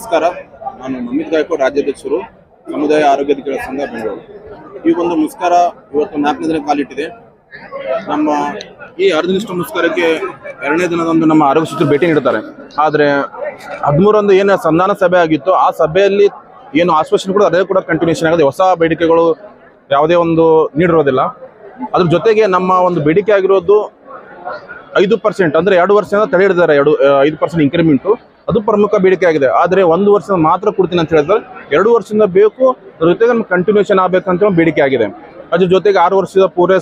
ನಮಸ್ಕಾರ. ನಾನು ಮಮಿತ್ ಗಾಯಕವಾಡ್ ರಾಜ್ಯಾಧ್ಯಕ್ಷರು, ಸಮುದಾಯ ಆರೋಗ್ಯದ ಸಂಘ ಬೆಂಗಳೂರು. ಈ ಒಂದು ಮುಸ್ಕಾರ ಇವತ್ತು ನಾಲ್ಕನೇ ದಿನ ಕಾಲಿಟ್ಟಿದೆ. ನಮ್ಮ ಈ ಅರ್ಧನಿಷ್ಠ ಮುಸ್ಕಾರಕ್ಕೆ ಎರಡನೇ ದಿನದಂದು ನಮ್ಮ ಆರೋಗ್ಯ ಸಚಿವರು ಭೇಟಿ ನೀಡುತ್ತಾರೆ ಆದರೆ ಹದಿಮೂರಂದು ಏನು ಸಂಧಾನ ಸಭೆ ಆಗಿತ್ತು ಆ ಸಭೆಯಲ್ಲಿ ಏನು ಆಶ್ವಾಸನೆ ಕೂಡ ಅದೇ ಕೂಡ ಕಂಟಿನ್ಯೂಷನ್ ಆಗಿದೆ. ಹೊಸ ಬೇಡಿಕೆಗಳು ಯಾವುದೇ ಒಂದು ನೀಡಿರೋದಿಲ್ಲ ಅದ್ರ ಜೊತೆಗೆ ನಮ್ಮ ಒಂದು ಬೇಡಿಕೆ ಆಗಿರೋದು ಐದು ಪರ್ಸೆಂಟ್ ಅಂದ್ರೆ ಎರಡು ವರ್ಷದಿಂದ ತಡೆ ಹಿಡಿದಾರೆ ಎರಡು, ಐದು ಪರ್ಸೆಂಟ್ ಇನ್ಕ್ರಿಮೆಂಟು ಅದು ಪ್ರಮುಖ ಬೇಡಿಕೆ ಆಗಿದೆ. ಆದರೆ ಒಂದು ವರ್ಷದ ಮಾತ್ರ ಕೊಡ್ತೀನಿ ಅಂತ ಹೇಳಿದ್ರೆ ಎರಡು ವರ್ಷದಿಂದ ಬೇಕು, ಅದ್ರ ಜೊತೆಗೆ ನಮ್ಗೆ ಕಂಟಿನ್ಯೂಷನ್ ಆಗಬೇಕಂತ ಒಂದು ಬೇಡಿಕೆ ಆಗಿದೆ. ಅದ್ರ ಜೊತೆಗೆ ಆರು ವರ್ಷದ ಪೂರೈ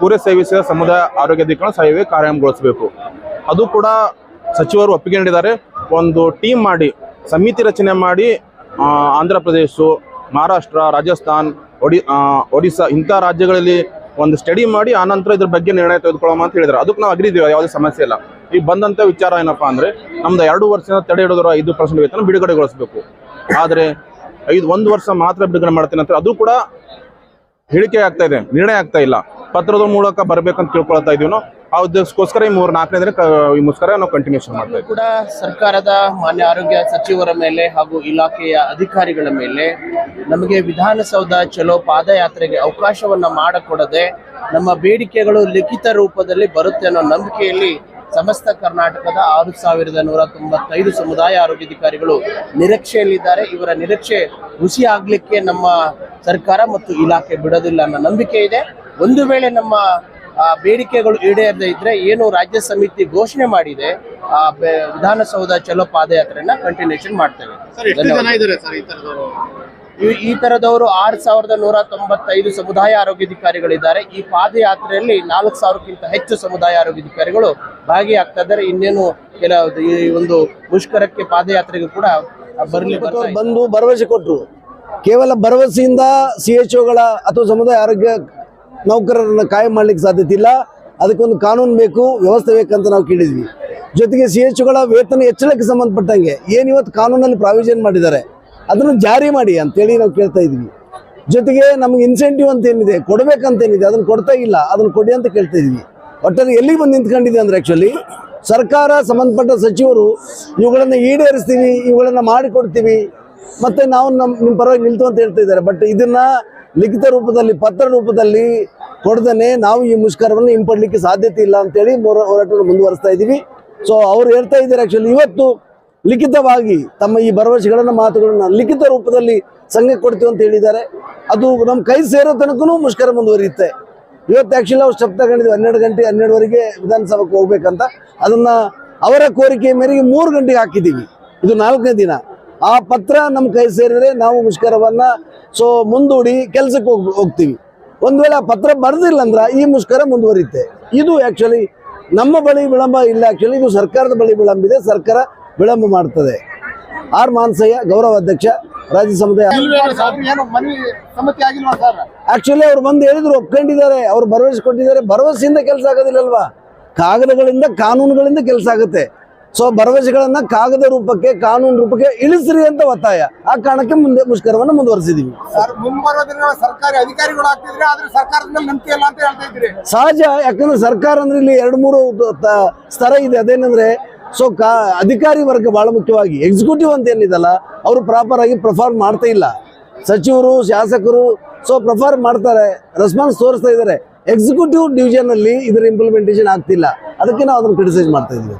ಪೂರೈ ಸೇವಿಸಿದ ಸಮುದಾಯ ಆರೋಗ್ಯಾಧಿಕಾರಿ ಸೇವೆ ಕಾರ್ಯಗೊಳಿಸಬೇಕು ಅದು ಕೂಡ ಸಚಿವರು ಒಪ್ಪಿಗೆ ನೀಡಿದ್ದಾರೆ. ಒಂದು ಟೀಮ್ ಮಾಡಿ, ಸಮಿತಿ ರಚನೆ ಮಾಡಿ ಆಂಧ್ರ ಪ್ರದೇಶ, ಮಹಾರಾಷ್ಟ್ರ, ರಾಜಸ್ಥಾನ್, ಒಡಿ ಒಡಿಸ್ಸಾ ಇಂಥ ರಾಜ್ಯಗಳಲ್ಲಿ ಒಂದು ಸ್ಟಡಿ ಮಾಡಿ ಆನಂತರ ಇದ್ರ ಬಗ್ಗೆ ನಿರ್ಣಯ ತೆಗೆದುಕೊಳ್ಳೋಣ ಅಂತ ಹೇಳಿದ್ರು. ಅದಕ್ಕೆ ನಾವು ಅಗ್ರಿ ಇದೀವಿ ಯಾವುದೇ ಸಮಸ್ಯೆ ಇಲ್ಲ. ಈಗ ಬಂದಂತ ವಿಚಾರ ಏನಪ್ಪಾ ಅಂದ್ರೆ, ನಮ್ದು ಎರಡು ವರ್ಷದ ತಡೆ ಹಿಡಿದ್ರು ಐದು ಪರ್ಸೆಂಟ್ ವೇತನ ಬಿಡುಗಡೆಗೊಳಿಸಬೇಕು. ಆದ್ರೆ, ಐದು, ಒಂದು ವರ್ಷ ಮಾತ್ರ ಬಿಡುಗಡೆ ಮಾಡ್ತೀನಿ ಅಂತ ಅದು ಕೂಡ ಹೇಳಿಕೆ ಆಗ್ತಾ ಇದೆ, ನಿರ್ಣಯ ಆಗ್ತಾ ಇಲ್ಲ. ಪತ್ರದ ಮೂಲಕ ಬರಬೇಕಂತ ತಿಳ್ಕೊಳ್ತಾ ಇದೀವಿ ನಾವು ಆ ಉದ್ದೇಶಕ್ಕೋಸ್ಕರ ಈ ಮೂರ್ ನಾಲ್ಕನೇ ದಿನ ಈ ಮುಸ್ಕರ ನಾವು ಕಂಟಿನ್ಯೂಷನ್ ಮಾಡ್ತಾ ಕೂಡ ಸರ್ಕಾರದ ಮಾನ್ಯ ಆರೋಗ್ಯ ಸಚಿವರ ಮೇಲೆ ಹಾಗೂ ಇಲಾಖೆಯ ಅಧಿಕಾರಿಗಳ ಮೇಲೆ ನಮಗೆ ವಿಧಾನಸೌಧ ಚಲೋ ಪಾದಯಾತ್ರೆಗೆ ಅವಕಾಶವನ್ನ ಮಾಡಿಕೊಡದೆ ನಮ್ಮ ಬೇಡಿಕೆಗಳು ಲಿಖಿತ ರೂಪದಲ್ಲಿ ಬರುತ್ತೆ ಅನ್ನೋ ನಂಬಿಕೆಯಲ್ಲಿ ಸಮಸ್ತ ಕರ್ನಾಟಕದ ಆರು ಸಾವಿರದ ನೂರ ತೊಂಬತ್ತೈದು ಸಮುದಾಯ ಆರೋಗ್ಯಾಧಿಕಾರಿಗಳು ನಿರೀಕ್ಷೆಯಲ್ಲಿದ್ದಾರೆ. ಇವರ ನಿರೀಕ್ಷೆ ಹುಸಿ ಆಗ್ಲಿಕ್ಕೆ ನಮ್ಮ ಸರ್ಕಾರ ಮತ್ತು ಇಲಾಖೆ ಬಿಡೋದಿಲ್ಲ ಅನ್ನೋ ನಂಬಿಕೆ ಇದೆ. ಒಂದು ವೇಳೆ ನಮ್ಮ ಬೇಡಿಕೆಗಳು ಈಡೇರದೇ ಇದ್ರೆ ಏನು ರಾಜ್ಯ ಸಮಿತಿ ಘೋಷಣೆ ಮಾಡಿದೆ ವಿಧಾನಸೌಧ ಚಲೋ ಪಾದಯಾತ್ರೆಯನ್ನ ಕಂಟಿನ್ಯೂಷನ್ ಮಾಡ್ತೇವೆ. ಈ- ಈ ತರದವರು ಆರ್ ಸಾವಿರದ ನೂರ ತೊಂಬತ್ತೈದು ಸಮುದಾಯ ಆರೋಗ್ಯಾಧಿಕಾರಿಗಳಿದ್ದಾರೆ. ಈ ಪಾದಯಾತ್ರೆಯಲ್ಲಿ ನಾಲ್ಕು ಸಾವಿರಕ್ಕಿಂತ ಹೆಚ್ಚು ಸಮುದಾಯ ಆರೋಗ್ಯಾಧಿಕಾರಿಗಳು ಭಾಗಿಯಾಗ್ತಾ ಇದ್ದಾರೆ ಇನ್ನೇನು ಕೆಲವು ಈ ಒಂದು ಮುಷ್ಕರಕ್ಕೆ ಪಾದಯಾತ್ರೆಗೆ ಕೂಡ ಬರಲಿ ಬಂದು ಭರವಸೆ ಕೊಟ್ಟರು ಕೇವಲ ಭರವಸೆಯಿಂದ ಸಿ ಎಚ್ ಒಗಳ ಅಥವಾ ಸಮುದಾಯ ಆರೋಗ್ಯ ನೌಕರರನ್ನ ಕಾಯಂ ಮಾಡಲಿಕ್ಕೆ ಸಾಧ್ಯತೆ ಇಲ್ಲ ಅದಕ್ಕೊಂದು ಕಾನೂನು ಬೇಕು, ವ್ಯವಸ್ಥೆ ಬೇಕಂತ ನಾವು ಕೇಳಿದ್ವಿ. ಜೊತೆಗೆ ಸಿ ಎಚ್ ಒಗಳ ವೇತನ ಹೆಚ್ಚಳಕ್ಕೆ ಸಂಬಂಧಪಟ್ಟಂಗೆ ಏನು ಇವತ್ತು ಕಾನೂನಲ್ಲಿ ಪ್ರಾವಿಷನ್ ಮಾಡಿದ್ದಾರೆ, ಅದನ್ನು ಜಾರಿ ಮಾಡಿ ಅಂತೇಳಿ ನಾವು ಕೇಳ್ತಾ ಇದ್ವಿ. ಜೊತೆಗೆ ನಮಗೆ ಇನ್ಸೆಂಟಿವ್ ಅಂತ ಏನಿದೆ ಕೊಡಬೇಕಂತ ಏನಿದೆ ಅದನ್ನು ಕೊಡ್ತಾ ಇಲ್ಲ, ಅದನ್ನು ಕೊಡಿ ಅಂತ ಕೇಳ್ತಾ ಇದ್ವಿ. ಒಟ್ಟಾರೆ ಎಲ್ಲಿಗೆ ಬಂದು ನಿಂತ್ಕೊಂಡಿದೆ ಅಂದ್ರೆ ಆ್ಯಕ್ಚುಲಿ ಸರ್ಕಾರ ಸಂಬಂಧಪಟ್ಟ ಸಚಿವರು ಇವುಗಳನ್ನು ಈಡೇರಿಸ್ತೀವಿ, ಇವುಗಳನ್ನು ಮಾಡಿಕೊಡ್ತೀವಿ ಮತ್ತೆ ನಾವು ನಮ್ಮ ನಿಮ್ಮ ಪರವಾಗಿ ನಿಲ್ತು ಅಂತ ಹೇಳ್ತಾ ಇದ್ದಾರೆ ಬಟ್ ಇದನ್ನ ಲಿಖಿತ ರೂಪದಲ್ಲಿ, ಪತ್ರ ರೂಪದಲ್ಲಿ ಕೊಡದೇ ನಾವು ಈ ಮುಷ್ಕರವನ್ನು ಹಿಂಪಡ್ಲಿಕ್ಕೆ ಸಾಧ್ಯತೆ ಇಲ್ಲ ಅಂತೇಳಿ ಮೂರ ಹೋರಾಟವನ್ನು ಮುಂದುವರಿಸ್ತಾ ಇದ್ದೀವಿ. ಸೊ ಅವ್ರು ಹೇಳ್ತಾ ಇದ್ದಾರೆ ಆ್ಯಕ್ಚುಲಿ ಇವತ್ತು ಲಿಖಿತವಾಗಿ ತಮ್ಮ ಈ ಭರವಸೆಗಳನ್ನು, ಮಾತುಗಳನ್ನು ಲಿಖಿತ ರೂಪದಲ್ಲಿ ಸಂಘಕ್ಕೆ ಕೊಡ್ತೀವಿ ಅಂತ ಹೇಳಿದ್ದಾರೆ. ಅದು ನಮ್ಮ ಕೈ ಸೇರೋ ತನಕನೂ ಮುಷ್ಕರ ಮುಂದುವರಿಯುತ್ತೆ. ಇವತ್ತು ಆ್ಯಕ್ಚುಲಿ ಅವ್ರು ಸ್ಟೆಪ್ ತಗೊಂಡಿದ್ವಿ ಹನ್ನೆರಡು ಗಂಟೆ, ಹನ್ನೆರಡುವರೆಗೆ ವಿಧಾನಸಭೆಗೆ ಹೋಗ್ಬೇಕಂತ. ಅದನ್ನ ಅವರ ಕೋರಿಕೆ ಮೇರೆಗೆ ಮೂರು ಗಂಟೆಗೆ ಹಾಕಿದ್ದೀವಿ. ಇದು ನಾಲ್ಕನೇ ದಿನ. ಆ ಪತ್ರ ನಮ್ಮ ಕೈ ಸೇರಿದ್ರೆ ನಾವು ಮುಷ್ಕರವನ್ನ ಸೊ ಮುಂದೂಡಿ ಕೆಲಸಕ್ಕೆ ಹೋಗ್, ಹೋಗ್ತೀವಿ. ಒಂದ್ ವೇಳೆ ಆ ಪತ್ರ ಬರೆದಿಲ್ಲ ಅಂದ್ರೆ ಈ ಮುಷ್ಕರ ಮುಂದುವರಿಯುತ್ತೆ. ಇದು ಆಕ್ಚುಲಿ ನಮ್ಮ ಬಳಿ ವಿಳಂಬ ಇಲ್ಲ ಆಕ್ಚುಲಿ ಇದು ಸರ್ಕಾರದ ಬಳಿ ವಿಳಂಬ ಇದೆ, ಸರ್ಕಾರ ವಿಳಂಬ ಮಾಡ್ತದೆ. ಆರ್ ಮಾನ್ಸಯ್ಯ, ಗೌರವ ಅಧ್ಯಕ್ಷ, ರಾಜ್ಯ ಸಮುದಾಯ. ಆಕ್ಚುಲಿ ಅವ್ರು ಬಂದು ಹೇಳಿದ್ರು, ಒಪ್ಕೊಂಡಿದ್ದಾರೆ, ಅವ್ರು ಭರವಸೆ ಕೊಟ್ಟಿದ್ದಾರೆ, ಭರವಸೆಯಿಂದ ಕೆಲಸ ಆಗೋದಿಲ್ಲಲ್ವಾ? ಕಾಗದಗಳಿಂದ, ಕಾನೂನುಗಳಿಂದ ಕೆಲಸ ಆಗುತ್ತೆ. ಸೊ ಭರವಸೆಗಳನ್ನ ಕಾಗದ ರೂಪಕ್ಕೆ ಕಾನೂನು ರೂಪಕ್ಕೆ ಇಳಿಸ್ರಿ ಅಂತ ಒತ್ತಾಯ. ಆ ಕಾರಣಕ್ಕೆ ಮುಂದೆ ಮುಷ್ಕರವನ್ನು ಮುಂದುವರಿಸಿದೀವಿ. ಸರ್ಕಾರಿ ಅಧಿಕಾರಿಗಳು ಇದ್ರಿ ಸಹಜ ಯಾಕಂದ್ರೆ ಸರ್ಕಾರ ಅಂದ್ರೆ ಇಲ್ಲಿ ಎರಡು ಮೂರು ಸ್ತರ ಇದೆ. ಅದೇನಂದ್ರೆ ಸೊ ಕಾ ಅಧಿಕಾರಿ ವರ್ಗ ಬಹಳ ಮುಖ್ಯವಾಗಿ. ಎಕ್ಸಿಕ್ಯೂಟಿವ್ ಅಂತ ಏನಿದಲ್ಲ ಅವರು ಪ್ರಾಪರ್ ಆಗಿ ಪ್ರಫಾರ್ಮ್ ಮಾಡ್ತಾ ಇಲ್ಲ. ಸಚಿವರು ಶಾಸಕರು ಸೊ ಪ್ರಫಾರ್ ಮಾಡ್ತಾರೆ. ರೆಸ್ಪಾನ್ಸ್ ತೋರಿಸ್ತಾ ಇದ್ದಾರೆ ಎಕ್ಸಿಕ್ಯೂಟಿವ್ ಡಿವಿಷನ್ ಅಲ್ಲಿ ಇದರ ಇಂಪ್ಲಿಮೆಂಟೇಷನ್ ಆಗ್ತಿಲ್ಲ. ಅದಕ್ಕೆ ನಾವು ಅದನ್ನು ಕ್ರಿಟಿಸೈಸ್ ಮಾಡ್ತಾ ಇದ್ದೀವಿ.